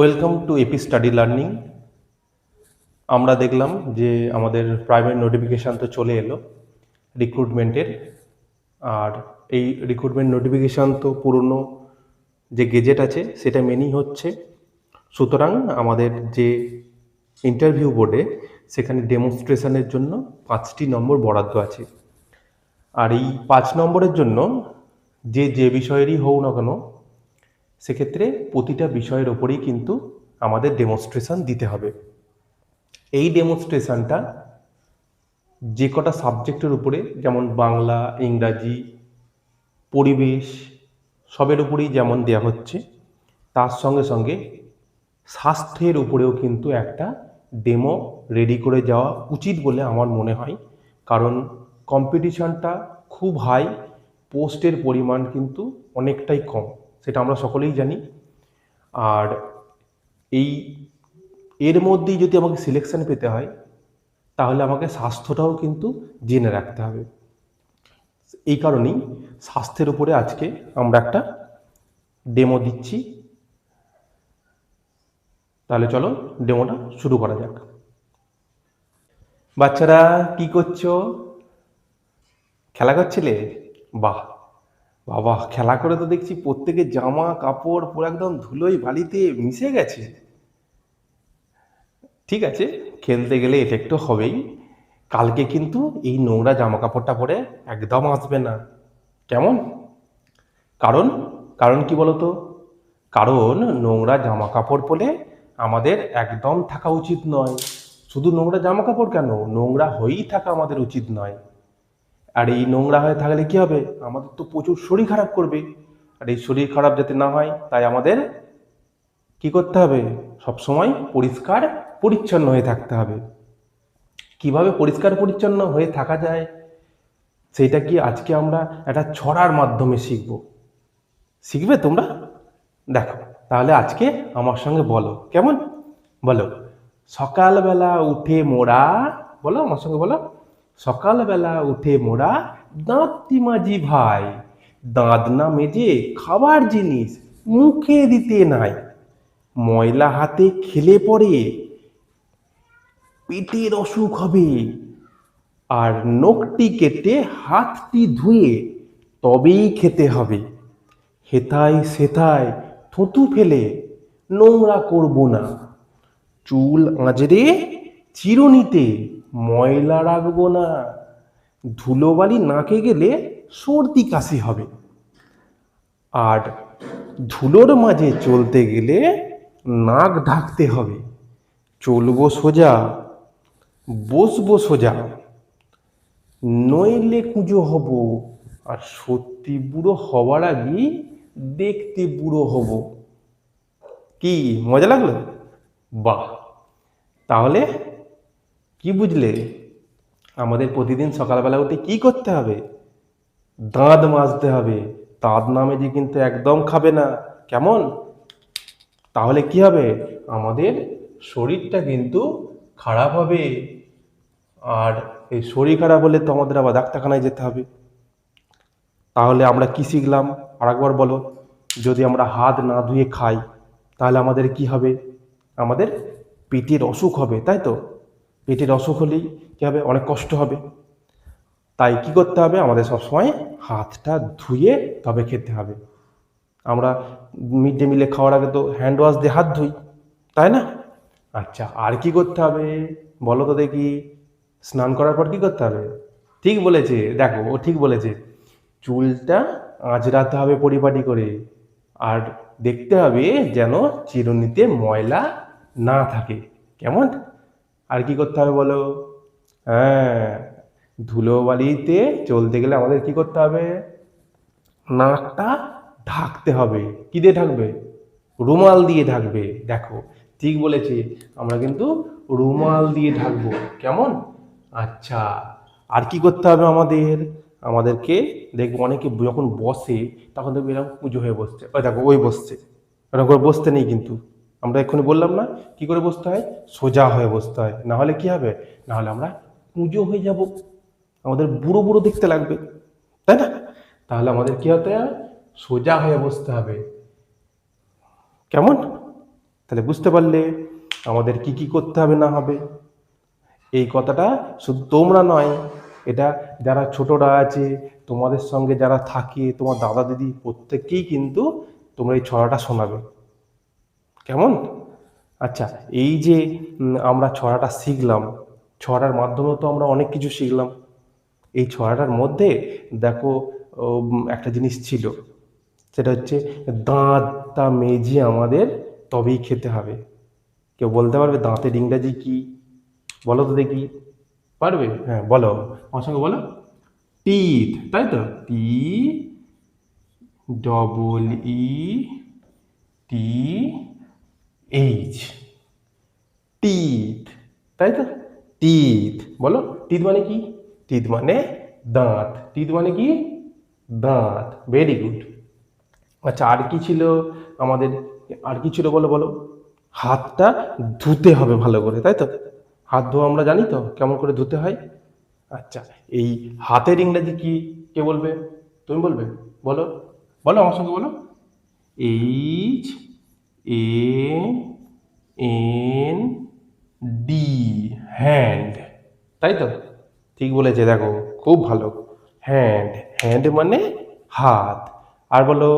Welcome to AP study learning আমরা দেখলাম যে আমাদের প্রাইভেট নোটিফিকেশান তো চলে এলো রিক্রুটমেন্টের আর এই রিক্রুটমেন্ট নোটিফিকেশান তো পুরনো যে গেজেট আছে, সেটা মেনেই হচ্ছে সুতরাং আমাদের যে ইন্টারভিউ বোর্ডে সেখানে ডেমনস্ট্রেশনের জন্য পাঁচটি নম্বর বরাদ্দ আছে। আর এই পাঁচ নম্বরের জন্য যে যে বিষয়েরই হোক না কেন সেক্ষেত্রে প্রতিটা বিষয়ের ওপরেই কিন্তু আমাদের ডেমনস্ট্রেশন দিতে হবে। এই ডেমনস্ট্রেশনটা যে কটা সাবজেক্টের উপরে, যেমন বাংলা, ইংরাজি, পরিবেশ, সবের উপরেই যেমন দেওয়া হচ্ছে, তার সঙ্গে সঙ্গে স্বাস্থ্যের উপরেও কিন্তু একটা ডেমো রেডি করে যাওয়া উচিত বলে আমার মনে হয়। কারণ কম্পিটিশনটা খুব হাই পোস্টের পরিমাণ কিন্তু অনেকটাই কম। সেটা আমরা সকলেই জানি। আর এই, এর মধ্যেই যদি আমাকে সিলেকশন পেতে হয়, তাহলে আমাকে স্বাস্থ্যটাও কিন্তু জেনে রাখতে হবে। এই কারণেই স্বাস্থ্যের উপরে আজকে আমরা একটা ডেমো দিচ্ছি। তাহলে চলো ডেমোটা শুরু করা যাক। বাচ্চারা কি করছ? খেলা করছিলে? বাহ! বাবা, খেলা করে তো দেখছি প্রত্যেকের জামা, কাপড় পুরো একদম ধুলোই বালিতে মিশে গেছে। ঠিক আছে, খেলতে গেলে এটা একটু হবেই। কালকে কিন্তু এই নোংরা জামা কাপড়টা পরে একদম আসবে না। কেমন? কারণ কারণ কি বলতো? কারণ নোংরা জামা কাপড় পরে আমাদের একদম থাকা উচিত নয়। শুধু নোংরা জামা কাপড় কেন? নোংরা হয়েই থাকা আমাদের উচিত নয়। আর এই নোংরা হয়ে থাকলে কি হবে? আমাদের তো প্রচুর শরীর খারাপ করবে। আর এই শরীর খারাপ যাতে না হয়, তাই আমাদের কি করতে হবে? সব সময় পরিষ্কার পরিচ্ছন্ন হয়ে থাকতে হবে। কীভাবে পরিষ্কার পরিচ্ছন্ন হয়ে থাকা যায়? সেইটা কি আজকে আমরা একটা ছড়ার মাধ্যমে শিখব। শিখবে তোমরা? দেখো, তাহলে আজকে আমার সঙ্গে বলো। কেমন? বলো, সকালবেলা উঠে মোড়া, বলো আমার সঙ্গে বলো। সকালবেলা উঠে মোড়া দাঁতটি মাঝি ভাই, দাঁত না মেজে খাবার জিনিস মুখে দিতে নাই। ময়লা হাতে খেলে পরে পেটের অসুখ হবে। আর নখটি কেটে হাতটি ধুয়ে তবেই খেতে হবে। হেথায় সেথায় থুতু ফেলে নোংরা করব না। চুল আঁচড়ে চিরুনিতে ময়লা রাখব না। ধুলোবালি নাকে গেলে সর্দি কাশি হবে। আর ধুলোর মাঝে চলতে গেলে নাক ঢাকতে হবে। চলবো সোজা, বসবো সোজা। নইলে কুঁজো হব, আর সত্যি বুড়ো হওয়ার আগেই দেখতে বুড়ো হব। কি, মজা লাগল? বাহ! তাহলে কি বুঝলে? আমাদের প্রতিদিন সকালবেলা উঠে কি করতে হবে? দাঁত মাজতে হবে। দাঁত নামে যে কিন্তু একদম খাবে না। কেমন? তাহলে কি হবে? আমাদের শরীরটা কিন্তু খারাপ হবে। আর এই শরীর খারাপ হলে তো আমাদের আবার ডাক্তারখানায় যেতে হবে। তাহলে আমরা কি শিখলাম? আরেকবার বলো। যদি আমরা হাত না ধুয়ে খাই, তাহলে আমাদের কি হবে? আমাদের পেটের অসুখ হবে, তাই তো? পেটের অসুখ হলেই কী হবে? অনেক কষ্ট হবে। তাই কি করতে হবে? আমাদের সবসময় হাতটা ধুয়ে তবে খেতে হবে। আমরা মিড ডে মিলে খাওয়ার আগে তো হ্যান্ড ওয়াশ দিয়ে হাত ধুই, তাই না? আচ্ছা আর কি করতে হবে? বলো তো দেখি। স্নান করার পর কি করতে হবে? ঠিক বলেছে। দেখো, ও ঠিক বলেছে। চুলটা আঁচড়াতে হবে পরিপাটি করে। আর দেখতে হবে যেন চিরুনিতে ময়লা না থাকে। কেমন? আর কি করতে হবে বলো? হ্যাঁ ধুলোবালিতে চলতে গেলে আমাদের কি করতে হবে? নাকটা ঢাকতে হবে। কি দিয়ে ঢাকবে? রুমাল দিয়ে ঢাকবে। দেখো, ঠিক বলেছি, আমরা কিন্তু রুমাল দিয়ে ঢাকবো। কেমন? আচ্ছা আর কি করতে হবে আমাদের? আমাদেরকে দেখব, অনেকে যখন বসে, তখন দেখব এরকম পুজো হয়ে বসছে। ওই দেখো, ওই বসছে। এরকম করে বসতে নেই কিন্তু। আমরা এক্ষুনি বললাম না, কি করে বসতে হয়? সোজা হয়ে বসতে হয়। না হলে কি হবে? না হলে আমরা পুজো হয়ে যাব। আমাদের বুড়ো বুড়ো দেখতে লাগবে, তাই না? তাহলে আমাদের কি হতে হবে? সোজা হয়ে বসতে হবে। কেমন? তাহলে বুঝতে পারলে আমাদের কি কি করতে হবে, না হবে? এই কথাটা শুধু তোমরা নয়, এটা যারা ছোটরা আছে, তোমাদের সঙ্গে যারা থাকে, তোমার দাদা দিদি প্রত্যেককেই কিন্তু তোমরা এই ছড়াটা শোনাবে। কেমন? আচ্ছা এই যে আমরা ছড়াটা শিখলাম ছড়ার মাধ্যমেও তো আমরা অনেক কিছু শিখলাম। এই ছড়াটার মধ্যে দেখো একটা জিনিস ছিল সেটা হচ্ছে দাঁতটা মেজে আমাদের তবেই খেতে হবে। কেউ বলতে পারবে দাঁতের ইংরাজি কি? বলো তো দেখি। পারবে? হ্যাঁ বলো। আমার সঙ্গে বলো। টিথ তাই তো? T double E T H teeth তাই তো? টিথ বলো টিথ মানে কি? টিথ মানে দাঁত। টিথ মানে কি? দাঁত। ভেরি গুড আচ্ছা আর কি ছিল আমাদের? আর কি ছিল বলো বলো। হাতটা ধুতে হবে ভালো করে, তাই তো? হাত ধোয়া আমরা জানি তো, কেমন করে ধুতে হয়? আচ্ছা এই হাতের ইংরেজি কি? কে বলবে? তুমি বলবে? বলো। বলো আমার সঙ্গে বলো। H A N D hand তাই তো? ঠিক বলেছে, দেখো, খুব ভালো। হ্যান্ড হ্যান্ড মানে হাত। আর বলো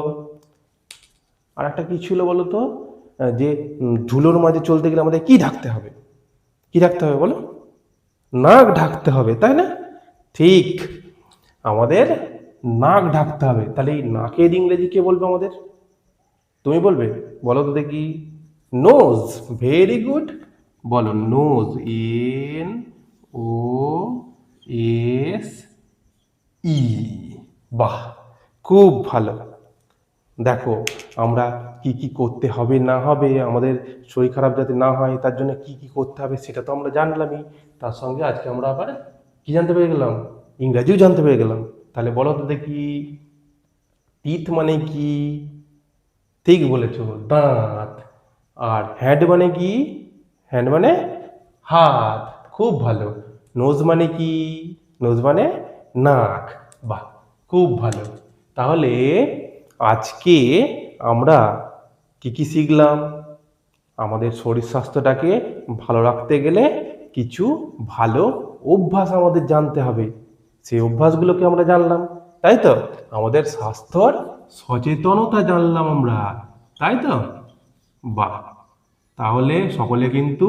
আর একটা কি ছিল বলো তো? যে ধুলোর মাঝে চলতে গেলে আমাদের কি ঢাকতে হবে? কি ঢাকতে হবে বলো? নাক ঢাকতে হবে, তাই না? ঠিক। আমাদের নাক ঢাকতে হবে। তাহলে এই নাকের ইংরেজি কে বলবে আমাদের? তুমি বলবে, বলো তো দেখি। নোজ ভেরি গুড বলো nose N O S E বাহ, খুব ভালো। দেখো, আমরা কি কি করতে হবে, না হবে, আমাদের শরীর খারাপ যাতে না হয়, তার জন্য কি কি করতে হবে, সেটা তো আমরা জানলামই। তার সঙ্গে আজকে আমরা আবার কি জানতে পেরে গেলাম? ইংরাজিও জানতে পেরে গেলাম। তাহলে বলো তো দেখি টিথ মানে কি? ঠিক বলেছ, দাঁত। আর হ্যান্ড মানে কি? হ্যান্ড মানে হাত। খুব ভালো। নোজ মানে কি? নোজ মানে নাক। বাহ, খুব ভালো। তাহলে আজকে আমরা কি কি শিখলাম? আমাদের শরীর স্বাস্থ্যটাকে ভালো রাখতে গেলে কিছু ভালো অভ্যাস আমাদের জানতে হবে। সেই অভ্যাসগুলোকে আমরা জানলাম। তাই তো? আমাদের স্বাস্থ্যর সচেতনতা জানলাম আমরা। তাই তো? বাহ! তাহলে সকলে কিন্তু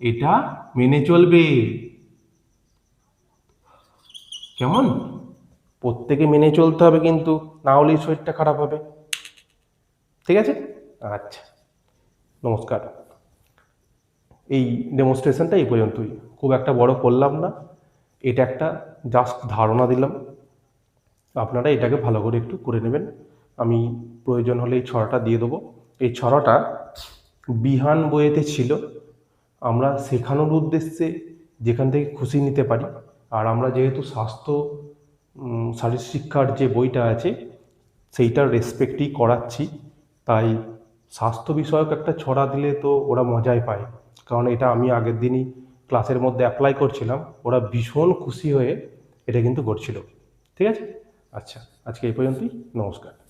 এটা মেনে চলবে। কেমন? প্রত্যেকে মেনে চলতে হবে কিন্তু, না হলেই শরীরটা খারাপ হবে। ঠিক আছে? আচ্ছা নমস্কার। এই ডেমনস্ট্রেশনটা এই পর্যন্তই। খুব একটা বড় করলাম না। এটা একটা জাস্ট ধারণা দিলাম। আপনারা এটাকে ভালো করে একটু করে নেবেন। আমি প্রয়োজন হলে এই ছড়াটা দিয়ে দেবো। এই ছড়াটা বিহান বইয়েতে ছিল। আমরা শেখানোর উদ্দেশ্যে যেখান থেকে খুশি নিতে পারি। আর আমরা যেহেতু স্বাস্থ্য শারীর শিক্ষার যে বইটা আছে, সেইটার রেসপেক্টই করাচ্ছি। তাই স্বাস্থ্য বিষয়ক একটা ছড়া দিলে তো ওরা মজাই পায়। কারণ এটা আমি আগের দিনই ক্লাসের মধ্যে অ্যাপ্লাই করছিলাম। ওরা ভীষণ খুশি হয়ে এটা কিন্তু করছিল। ঠিক আছে? আচ্ছা আজকে এই পর্যন্তই নমস্কার।